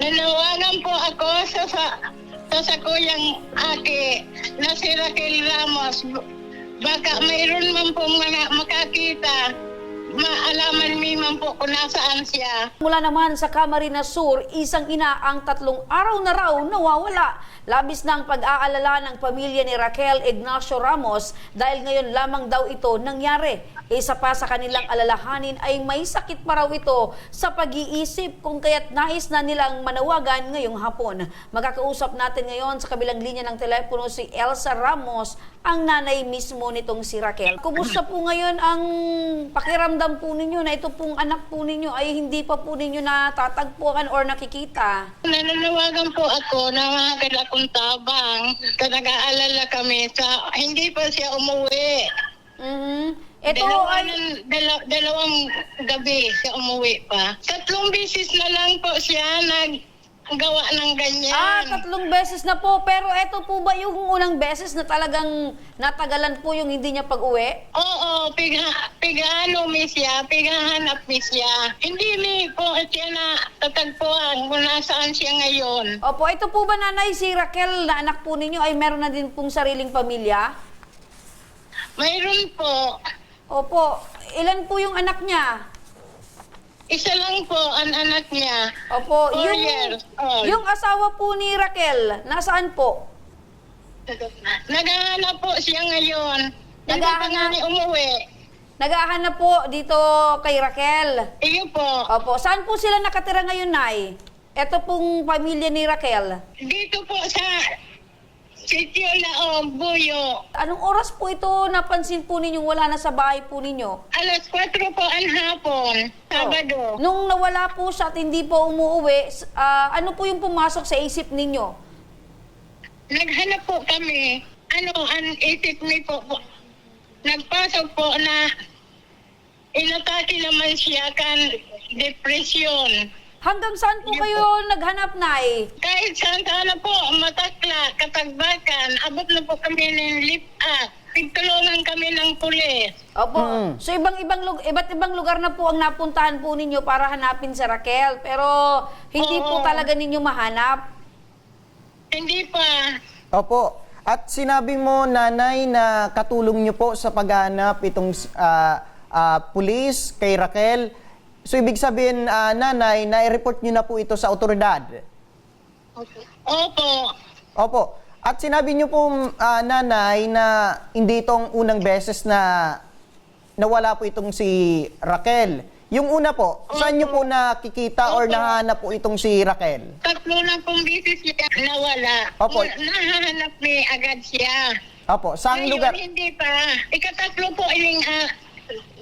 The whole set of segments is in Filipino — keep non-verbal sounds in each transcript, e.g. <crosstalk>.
Nanawagan po ako sa sa, sa, sa kuyang aki na si Raquel Ramos. Baka mayroon man po mga maalaman mi po kung nasaan siya. Mula naman sa Camarines Sur, isang ina ang tatlong araw na raw nawawala. Labis ang pag-aalala ng pamilya ni Raquel Ignacio Ramos dahil ngayon lamang daw ito nangyari. Isa pa sa kanilang alalahanin ay may sakit pa raw ito sa pag-iisip kung kaya't nais na nilang manawagan ngayong hapon. Magkakausap natin ngayon sa kabilang linya ng telepono si Elsa Ramos, ang nanay mismo nitong si Raquel. Kumusta po ngayon ang pakiramdam po ninyo na ito pong anak po ninyo ay hindi pa po ninyo natatagpuan or nakikita? Nananawagan po ako na mga akong tabang. Nag-aalala kami sa hindi pa siya umuwi. Mhm. Ito Dalawa ay... ng- dala- dalawang gabi siya umuwi pa. Tatlong bisis na lang po siya naggawa ng ganyan. Ah, tatlong beses na po. Pero ito po ba yung unang beses na talagang natagalan po yung hindi niya pag-uwi? Oo, piga, pigano mi siya, pigahanap mi siya. Hindi mi po siya na tatagpuan kung nasaan siya ngayon. Opo, ito po ba nanay si Raquel na anak po ninyo ay meron na din pong sariling pamilya? Mayroon po, Opo, ilan po yung anak niya? Isa lang po ang anak niya. Opo, Four yung, years old. yung asawa po ni Raquel, nasaan po? Naghahanap po siya ngayon. Hindi pa Naghahanap? nga ni umuwi. Naghahanap po dito kay Raquel. Iyo po. Opo, saan po sila nakatira ngayon, Nay? Ito pong pamilya ni Raquel. Dito po sa sitio Laog, Buyo. Anong oras po ito napansin po ninyong wala na sa bahay po ninyo? Alas 4 po ang hapon, Sabado. Nung nawala po siya at hindi po umuwi, s- ah, ano po yung pumasok sa isip ninyo? Naghanap po kami. Ano, ang isip ni po, po nagpasok po na inatake naman siya kan depresyon. Hanggang saan po Yun kayo naghanap, Nay? Kahit saan sana po, matakla, katagbakan, abot na po kami ng lift up. Pagtulungan kami ng pulis. Opo. Mm. So ibang-ibang lug- iba't ibang lugar na po ang napuntahan po ninyo para hanapin si Raquel, pero hindi po Oo. talaga ninyo mahanap. Hindi pa. Opo. At sinabi mo, nanay, na katulong niyo po sa paghanap itong ah, ah, pulis kay Raquel. So, ibig sabihin, ah, nanay, na-report niyo na po ito sa otoridad. Opo. Opo. At sinabi niyo po, ah, nanay, na hindi itong unang beses na nawala po itong si Raquel. Yung una po, saan niyo po nakikita or nahanap po itong si Raquel? Tatlo na pong bisis siya nawala. Opo. Wala- Nahanap ni agad siya. Opo, saang Ngayon, lugar? hindi pa. Ikatatlo po yung uh,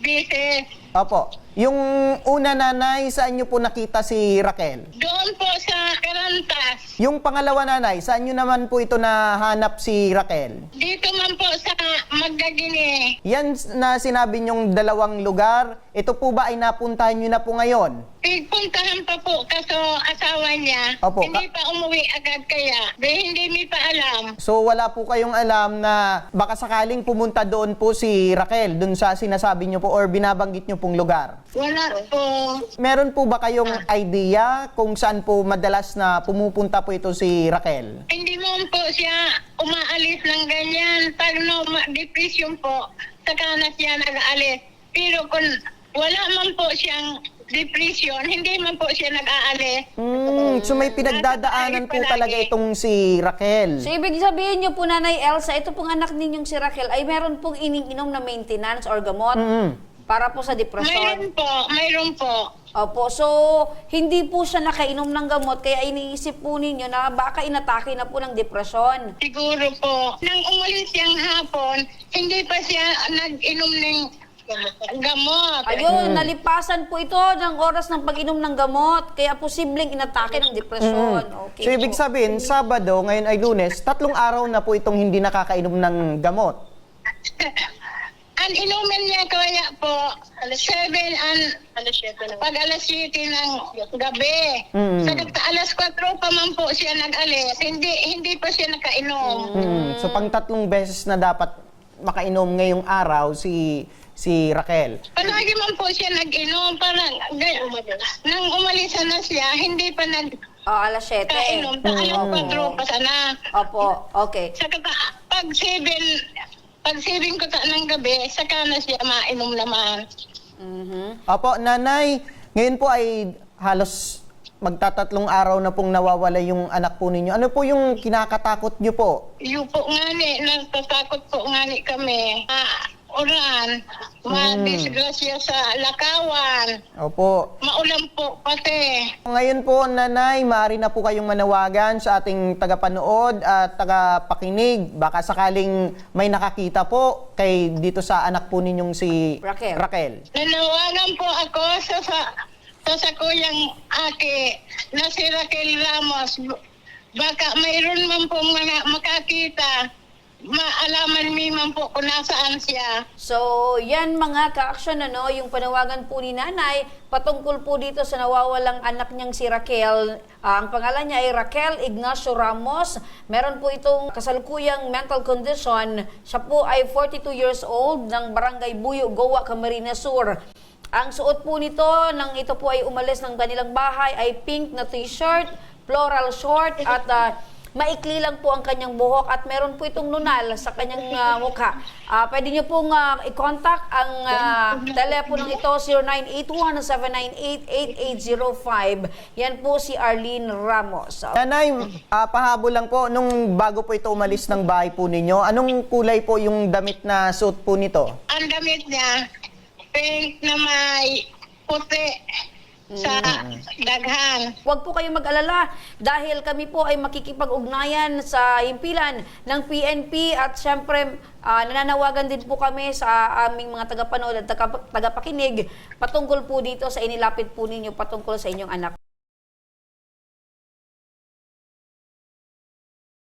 bisis. Opo. Yung una nanay, saan niyo po nakita si Raquel? Doon po sa Karantas. Yung pangalawa nanay, saan niyo naman po ito nahanap si Raquel? Dito man po sa Magdagini. Yan na sinabi niyong dalawang lugar, ito po ba ay napuntahan niyo na po ngayon? Pigpuntahan pa po kaso asawa niya. Opo, Hindi pa umuwi agad kaya. Di hindi mi pa alam. So wala po kayong alam na baka sakaling pumunta doon po si Raquel, doon sa sinasabi niyo po or binabanggit niyo pong lugar. Wala po. Meron po ba kayong idea kung saan po madalas na pumupunta po ito si Raquel? Hindi mo po siya umaalis ng ganyan. Pag no, ma- depression po, saka na siya nag-aalis. Pero kung wala man po siyang depression, hindi man po siya nag-aalis. Hmm, so may pinagdadaanan po talaga itong si Raquel. So ibig sabihin niyo po, Nanay Elsa, ito pong anak ninyong si Raquel ay meron pong iniinom na maintenance or gamot Mm. Para po sa depression. Mayroon po, mayroon po. Opo, so hindi po siya nakainom ng gamot kaya iniisip po ninyo na baka inatake na po ng depresyon. Siguro po. Nang umalis siyang hapon, hindi pa siya nag-inom ng gamot. Ayun, nalipasan po ito ng oras ng pag-inom ng gamot kaya posibleng inatake ng depresyon. Okay So ibig po. sabihin, Sabado, ngayon ay Lunes, tatlong araw na po itong hindi nakakainom ng gamot. <laughs> Ang inumin niya kaya po, 7 and pag alas 7 ng gabi. Mm. Sa alas 4 pa man po siya nag-alis. Hindi hindi pa siya nakainom. Hmm, So pang tatlong beses na dapat makainom ngayong araw si si Raquel. Palagi man po siya nag-inom. Parang, nang umalis na siya, hindi pa nag Oh, alas 7. Kainom, sa alas 4 pa sana. Opo, okay. Sa kata, pag 7, pag 7 ko ta ng gabi, saka na siya mainom naman. Mhm. Opo, nanay, ngayon po ay halos magtatatlong araw na pong nawawala yung anak po ninyo. Ano po yung kinakatakot nyo po? Yung po nga ni, natatakot po nga ni kami. Ah, uran, madisgrasya sa lakawan, Opo. maulan po pati. Ngayon po, nanay, maaari na po kayong manawagan sa ating tagapanood at tagapakinig. Baka sakaling may nakakita po kay dito sa anak po ninyong si Raquel. Raquel. Nanawagan po ako sa sa, sa, sa kuyang aki na si Raquel Ramos. Baka mayroon man po mga makakita, maalaman mi man po kung nasaan siya. So, yan mga ka-action, ano, yung panawagan po ni nanay, patungkol po dito sa nawawalang anak niyang si Raquel. Ah, ang pangalan niya ay Raquel Ignacio Ramos. Meron po itong kasalukuyang mental condition. Siya po ay 42 years old ng Barangay Buyo, Goa, Camarines Sur. Ang suot po nito nang ito po ay umalis ng kanilang bahay ay pink na t-shirt, floral short at ah, maikli lang po ang kanyang buhok at meron po itong nunal sa kanyang ah, mukha. Ah, pwede niyo pong ah, i-contact ang uh, telepono ito 0981-798-8805. Yan po si Arlene Ramos. Nanay, ah, pahabol lang po, nung bago po ito umalis ng bahay po ninyo, anong kulay po yung damit na suit po nito? Ang damit niya, pink na may puti sa daghan. Huwag po kayong mag-alala dahil kami po ay makikipag-ugnayan sa himpilan ng PNP at syempre ah, nananawagan din po kami sa aming mga tagapanood at taga- tagapakinig patungkol po dito sa inilapit po ninyo patungkol sa inyong anak.